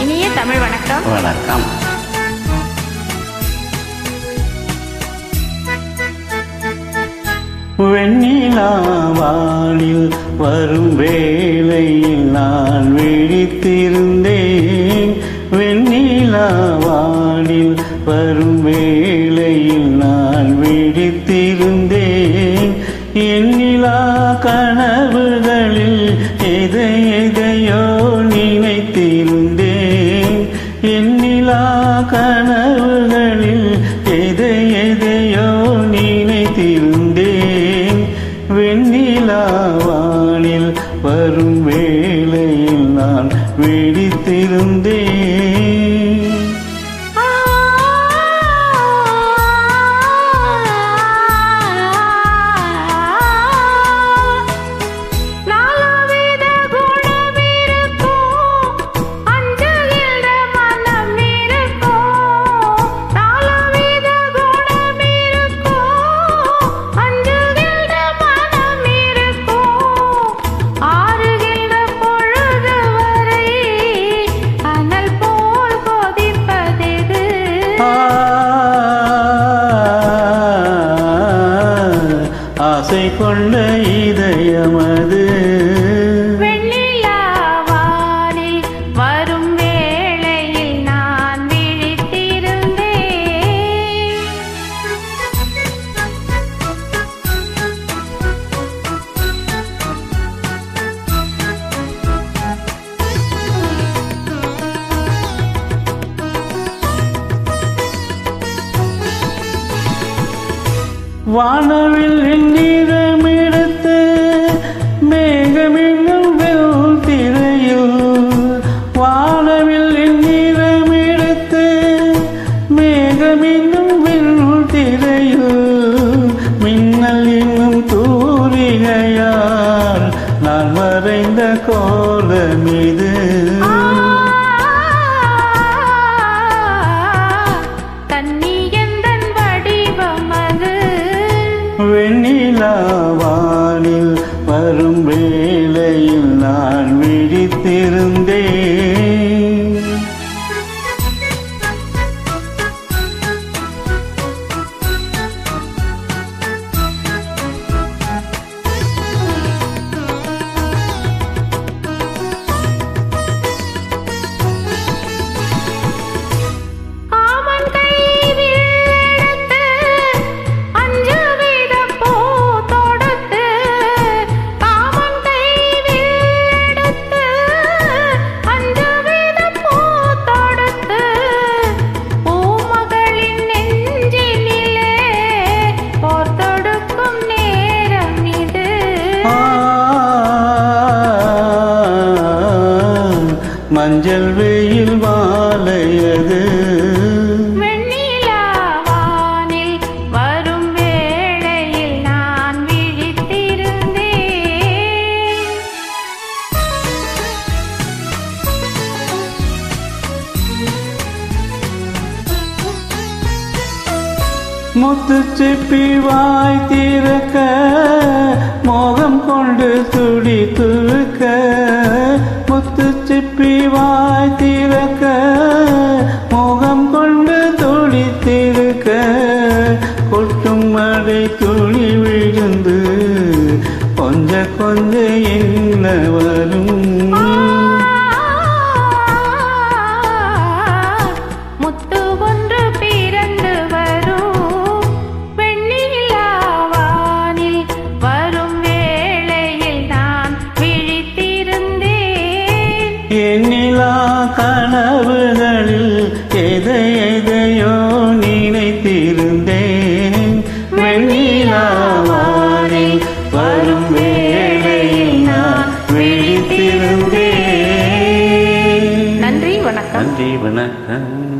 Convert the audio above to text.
இனிய தமிழ் வணக்கம். வணக்கம். வெண்ணிலாவானில் வரும் வேளையில் நான் விழித்திருந்தேன். வெண்ணிலாவானில் வரும் வேளையில் நான் விழித்திருந்தேன். எண்ணிலா கனவுகளில் வரும் வேளையில் நான் வேடித்திருந்தேன். ஆசை கொண்ட இதயமது வானவில் வெண்ணிறமெடுத்து வரும் வேளையில் மஞ்சள் வெயில் வாழையது வெண்ணிலாவானில் வரும் வேளையில் நான் விழித்திருந்தேன். முத்து சிப்பி வாய் திறக்க மோகம் கொண்டு துடி துளுக்க. முத்து சிப்பி வாய் திறக்க மோகம் கொண்டு துடி திருக்க கொட்டும் மழை துளி விழுந்து கொஞ்ச கொஞ்ச விழித்திருந்தேன்